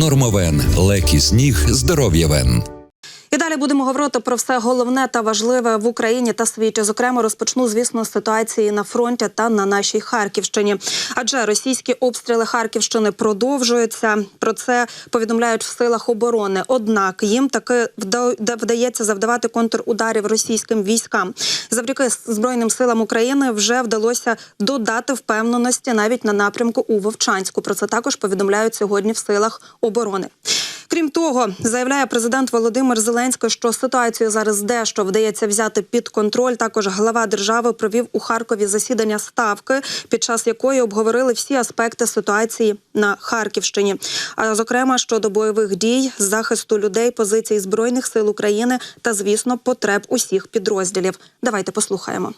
Нормовен. Лекі сніг. Здоров'я вен. І далі будемо говорити про все головне та важливе в Україні та світі. Зокрема, розпочну, звісно, з ситуації на фронті та на нашій Харківщині. Адже російські обстріли Харківщини продовжуються. Про це повідомляють в силах оборони. Однак їм таки вда- вдається завдавати контрударів російським військам. Завдяки збройним силам України вже вдалося додати впевненості навіть на напрямку у Вовчанську. Про це також повідомляють сьогодні в силах оборони. Крім того, заявляє президент Володимир Зеленський, що ситуацію зараз дещо вдається взяти під контроль. Також глава держави провів у Харкові засідання ставки, під час якої обговорили всі аспекти ситуації на Харківщині. А зокрема щодо бойових дій, захисту людей, позицій збройних сил України та, звісно, потреб усіх підрозділів. Давайте послухаємо.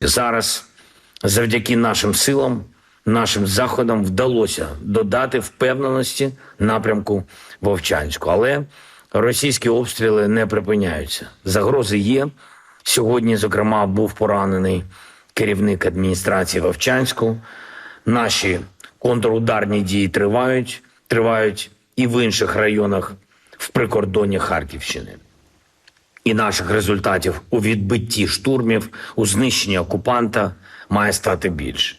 Зараз завдяки нашим силам, нашим заходам вдалося додати впевненості напрямку Вовчанську. Але російські обстріли не припиняються. Загрози є. Сьогодні, зокрема, був поранений керівник адміністрації Вовчанську. Наші контрударні дії тривають, тривають і в інших районах в прикордонні Харківщини і наших результатів у відбитті штурмів, у знищенні окупанта має стати більше.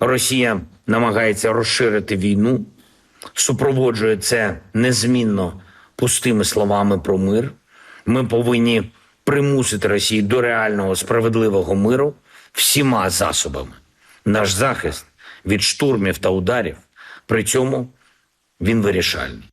Росія намагається розширити війну, супроводжує це незмінно пустими словами про мир. Ми повинні примусити Росію до реального справедливого миру всіма засобами. Наш захист від штурмів та ударів при цьому він вирішальний.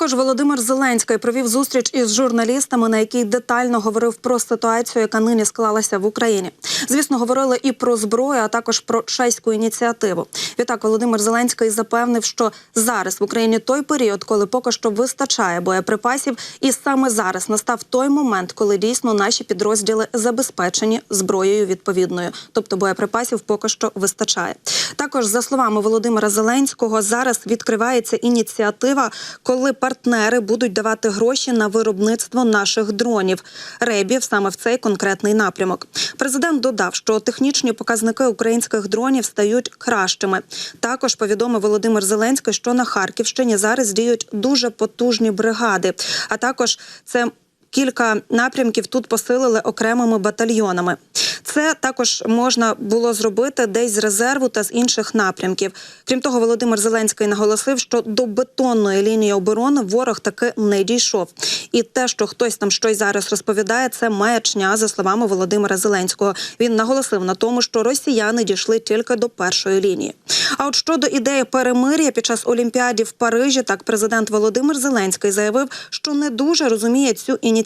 Також Володимир Зеленський провів зустріч із журналістами, на якій детально говорив про ситуацію, яка нині склалася в Україні. Звісно, говорили і про зброю, а також про чеську ініціативу. Відтак Володимир Зеленський запевнив, що зараз в Україні той період, коли поки що вистачає боєприпасів, і саме зараз настав той момент, коли дійсно наші підрозділи забезпечені зброєю відповідною, тобто боєприпасів поки що вистачає. Також за словами Володимира Зеленського, зараз відкривається ініціатива, коли партнери будуть давати гроші на виробництво наших дронів ребів саме в цей конкретний напрямок. Президент додав, що технічні показники українських дронів стають кращими. Також повідомив Володимир Зеленський, що на Харківщині зараз діють дуже потужні бригади. А також це кілька напрямків тут посилили окремими батальйонами. Це також можна було зробити десь з резерву та з інших напрямків. Крім того, Володимир Зеленський наголосив, що до бетонної лінії оборони ворог таки не дійшов. І те, що хтось там щось зараз розповідає, це маячня, за словами Володимира Зеленського. Він наголосив на тому, що росіяни дійшли тільки до першої лінії. А от щодо ідеї перемир'я під час Олімпіади в Парижі, так президент Володимир Зеленський заявив, що не дуже розуміє цю ініціативу,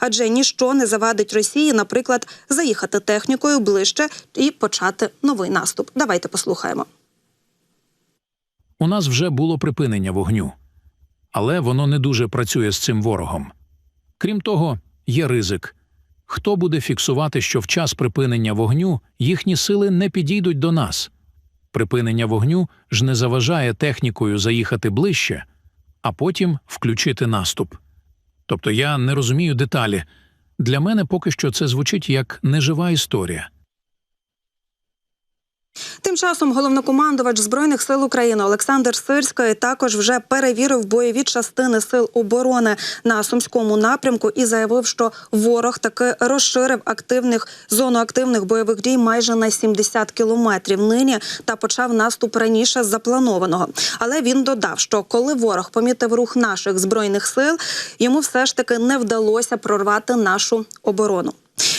адже ніщо не завадить Росії, наприклад, заїхати технікою ближче і почати новий наступ. Давайте послухаємо. У нас вже було припинення вогню, але воно не дуже працює з цим ворогом. Крім того, є ризик. Хто буде фіксувати, що в час припинення вогню їхні сили не підійдуть до нас? Припинення вогню ж не заважає технікою заїхати ближче, а потім включити наступ. Тобто я не розумію деталі. Для мене поки що це звучить як нежива історія. Тим часом головнокомандувач збройних сил України Олександр Сирський також вже перевірив бойові частини сил оборони на сумському напрямку і заявив, що ворог таки розширив активних зону активних бойових дій майже на 70 кілометрів нині та почав наступ раніше запланованого. Але він додав, що коли ворог помітив рух наших збройних сил, йому все ж таки не вдалося прорвати нашу оборону.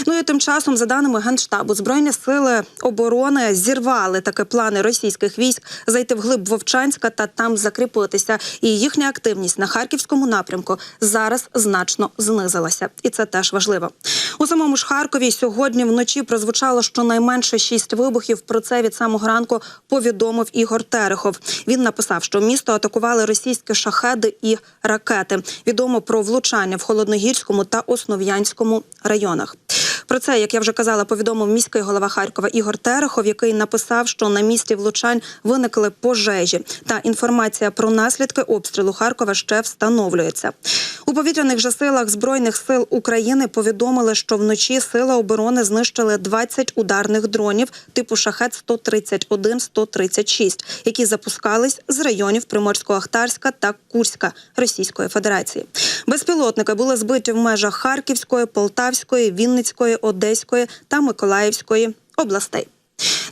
Ну і тим часом, за даними генштабу, збройні сили оборони зірвали такі плани російських військ зайти вглиб Вовчанська та там закріпитися. І їхня активність на харківському напрямку зараз значно знизилася, і це теж важливо. У самому ж Харкові сьогодні вночі прозвучало щонайменше шість вибухів. Про це від самого ранку повідомив Ігор Терехов. Він написав, що місто атакували російські шахеди і ракети. Відомо про влучання в холодногірському та основ'янському районах. Про це, як я вже казала, повідомив міський голова Харкова Ігор Терехов, який написав, що на місці влучань виникли пожежі. Та інформація про наслідки обстрілу Харкова ще встановлюється. У повітряних же силах збройних сил України повідомили, що вночі сили оборони знищили 20 ударних дронів типу шахет 131 136 які запускались з районів Приморсько-Ахтарська та Курська Російської Федерації. Безпілотники були збиті в межах Харківської, Полтавської, Вінницької, Одеської та Миколаївської областей.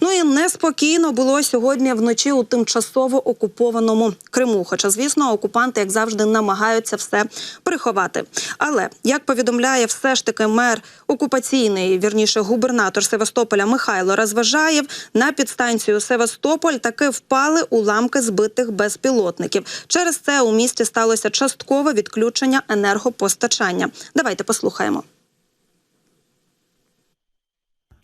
Ну і неспокійно було сьогодні вночі у тимчасово окупованому Криму. Хоча, звісно, окупанти, як завжди, намагаються все приховати. Але як повідомляє все ж таки мер окупаційний, вірніше губернатор Севастополя Михайло Розважаєв, на підстанцію Севастополь таки впали уламки збитих безпілотників. Через це у місті сталося часткове відключення енергопостачання. Давайте послухаємо.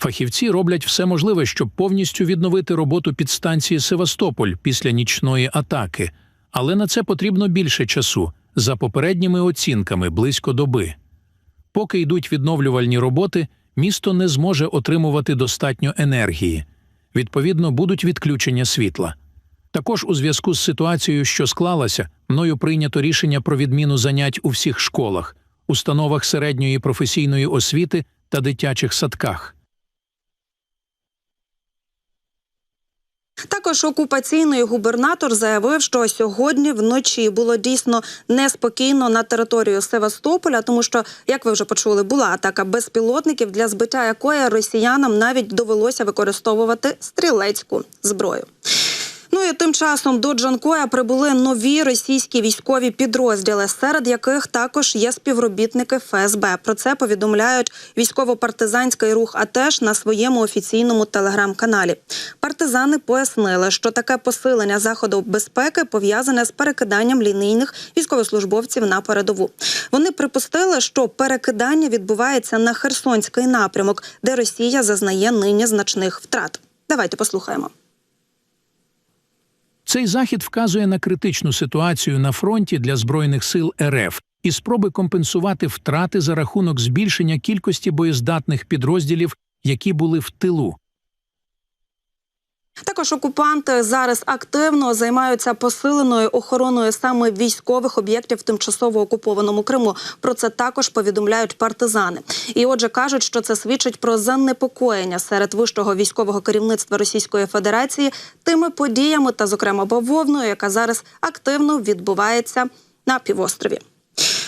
Фахівці роблять все можливе, щоб повністю відновити роботу підстанції Севастополь після нічної атаки, але на це потрібно більше часу, за попередніми оцінками близько доби. Поки йдуть відновлювальні роботи, місто не зможе отримувати достатньо енергії. Відповідно, будуть відключення світла. Також у зв'язку з ситуацією, що склалася, мною прийнято рішення про відміну занять у всіх школах, установах середньої професійної освіти та дитячих садках. Також окупаційний губернатор заявив, що сьогодні вночі було дійсно неспокійно на територію Севастополя, тому що, як ви вже почули, була атака безпілотників, для збиття якої росіянам навіть довелося використовувати стрілецьку зброю. Ну і тим часом до Джанкоя прибули нові російські військові підрозділи, серед яких також є співробітники ФСБ. Про це повідомляють військово-партизанський рух АТЕШ на своєму офіційному телеграм-каналі. Партизани пояснили, що таке посилення заходу безпеки пов'язане з перекиданням лінійних військовослужбовців на передову. Вони припустили, що перекидання відбувається на Херсонський напрямок, де Росія зазнає нині значних втрат. Давайте послухаємо. Цей захід вказує на критичну ситуацію на фронті для збройних сил РФ і спроби компенсувати втрати за рахунок збільшення кількості боєздатних підрозділів, які були в тилу. Також окупанти зараз активно займаються посиленою охороною саме військових об'єктів в тимчасово окупованому Криму. Про це також повідомляють партизани. І отже, кажуть, що це свідчить про занепокоєння серед вищого військового керівництва Російської Федерації тими подіями, та, зокрема, бавовною, яка зараз активно відбувається на півострові.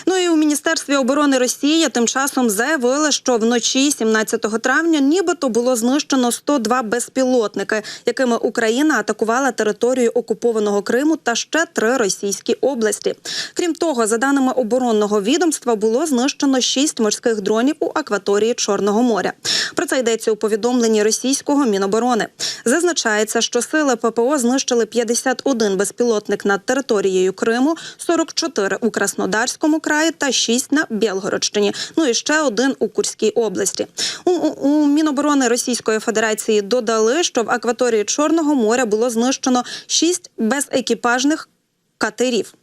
Ну і у міністерстві оборони Росії тим часом заявили, що вночі, 17 травня, нібито було знищено 102 безпілотники, якими Україна атакувала територію окупованого Криму та ще три російські області. Крім того, за даними оборонного відомства, було знищено шість морських дронів у акваторії Чорного моря. Про це йдеться у повідомленні російського міноборони. Зазначається, що сили ППО знищили 51 безпілотник над територією Криму, 44 у Краснодарському краї та 6 на Білгородщині. Ну і ще один у Курській області. У, у, у Міноборони Російської Федерації додали, що в акваторії Чорного моря було знищено 6 безекіпажних катерів.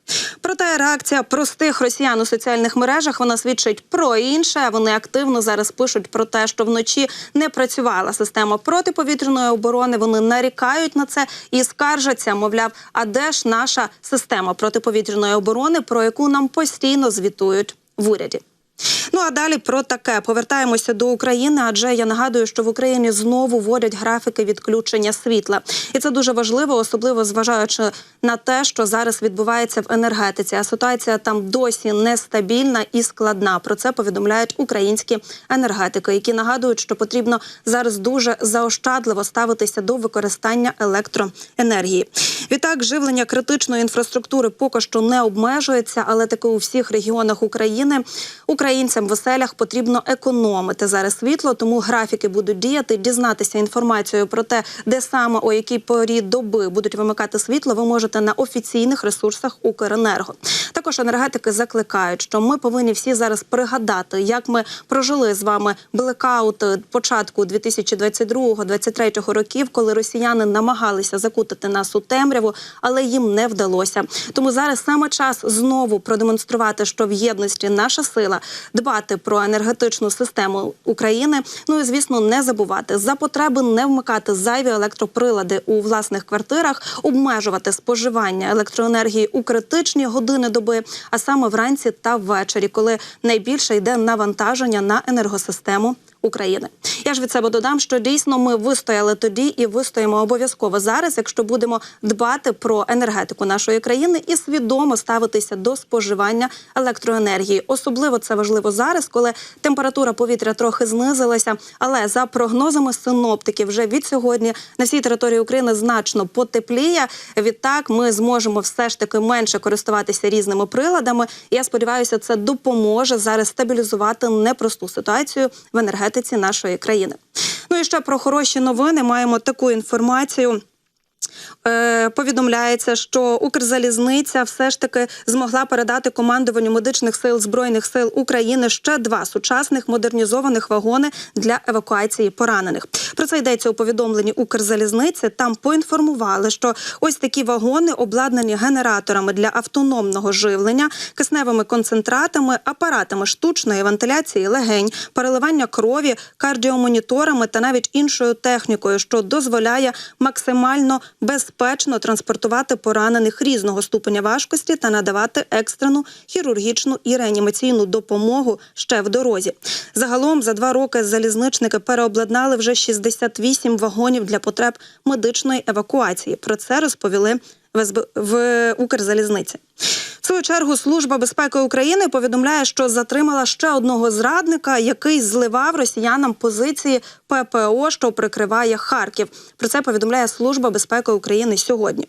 Проте реакція простих росіян у соціальних мережах вона свідчить про інше. Вони активно зараз пишуть про те, що вночі не працювала система протиповітряної оборони. Вони нарікають на це і скаржаться. Мовляв, а де ж наша система протиповітряної оборони, про яку нам постійно звітують в уряді. А далі про таке повертаємося до України, адже я нагадую, що в Україні знову вводять графіки відключення світла, і це дуже важливо, особливо зважаючи на те, що зараз відбувається в енергетиці. А ситуація там досі нестабільна і складна. Про це повідомляють українські енергетики, які нагадують, що потрібно зараз дуже заощадливо ставитися до використання електроенергії. Відтак, живлення критичної інфраструктури поки що не обмежується, але таки у всіх регіонах України українцям оселях потрібно економити зараз світло, тому графіки будуть діяти. Дізнатися інформацію про те, де саме о якій порі доби будуть вимикати світло. Ви можете на офіційних ресурсах Укренерго. Також енергетики закликають, що ми повинні всі зараз пригадати, як ми прожили з вами блекаут початку 2022-2023 років, коли росіяни намагалися закутати нас у темряву, але їм не вдалося. Тому зараз саме час знову продемонструвати, що в єдності наша сила, дбати про енергетичну систему України. Ну і звісно, не забувати за потреби не вмикати зайві електроприлади у власних квартирах, обмежувати споживання електроенергії у критичні години доби, а саме вранці та ввечері, коли найбільше йде навантаження на енергосистему. України. Я ж від себе додам, що дійсно ми вистояли тоді і вистоїмо обов'язково зараз, якщо будемо дбати про енергетику нашої країни і свідомо ставитися до споживання електроенергії. Особливо це важливо зараз, коли температура повітря трохи знизилася. Але за прогнозами синоптиків, вже від сьогодні на всій території України значно потепліє. Відтак ми зможемо все ж таки менше користуватися різними приладами. Я сподіваюся, це допоможе зараз стабілізувати непросту ситуацію в енергетиці нашої країни. Ну і ще про хороші новини маємо таку інформацію. Е, повідомляється, що Укрзалізниця все ж таки змогла передати командуванню медичних сил збройних сил України ще два сучасних модернізованих вагони для евакуації поранених. Про це йдеться у повідомленні Укрзалізниці. Там поінформували, що ось такі вагони обладнані генераторами для автономного живлення, кисневими концентратами, апаратами штучної вентиляції легень, переливання крові, кардіомоніторами та навіть іншою технікою, що дозволяє максимально безпечно транспортувати поранених різного ступеня важкості та надавати екстрену хірургічну і реанімаційну допомогу ще в дорозі. Загалом за два роки залізничники переобладнали вже 68 вагонів для потреб медичної евакуації. Про це розповіли в, Укрзалізниці. В свою чергу служба безпеки України повідомляє, що затримала ще одного зрадника, який зливав росіянам позиції ППО, що прикриває Харків. Про це повідомляє служба безпеки України сьогодні.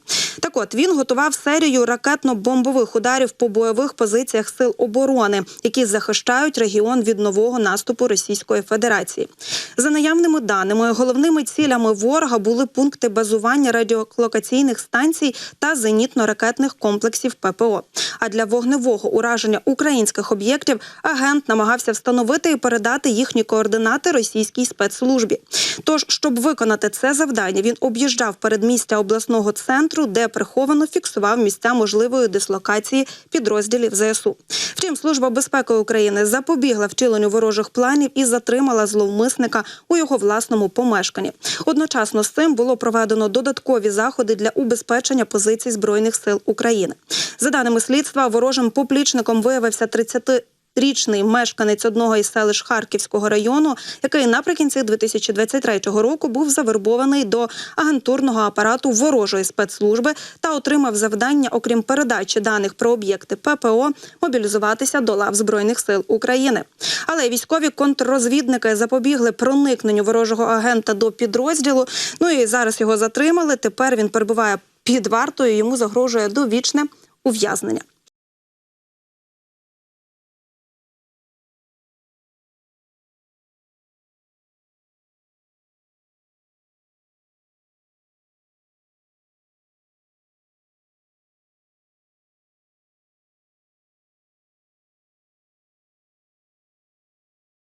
Так, він готував серію ракетно-бомбових ударів по бойових позиціях сил оборони, які захищають регіон від нового наступу Російської Федерації. За наявними даними, головними цілями ворога були пункти базування радіолокаційних станцій та зенітно-ракетних комплексів ППО. А для вогневого ураження українських об'єктів агент намагався встановити і передати їхні координати російській спецслужбі. Тож, щоб виконати це завдання, він об'їжджав передмістя обласного центру, де приховано фіксував місця можливої дислокації підрозділів ЗСУ. Втім, служба безпеки України запобігла втіленню ворожих планів і затримала зловмисника у його власному помешканні. Одночасно з цим було проведено додаткові заходи для убезпечення позицій збройних сил України. За даними слідства, ворожим поплічником виявився 30 Річний мешканець одного із селищ Харківського району, який наприкінці 2023 року був завербований до агентурного апарату ворожої спецслужби та отримав завдання, окрім передачі даних про об'єкти ППО, мобілізуватися до лав збройних сил України. Але військові контррозвідники запобігли проникненню ворожого агента до підрозділу. Ну і зараз його затримали. Тепер він перебуває під вартою. Йому загрожує довічне ув'язнення.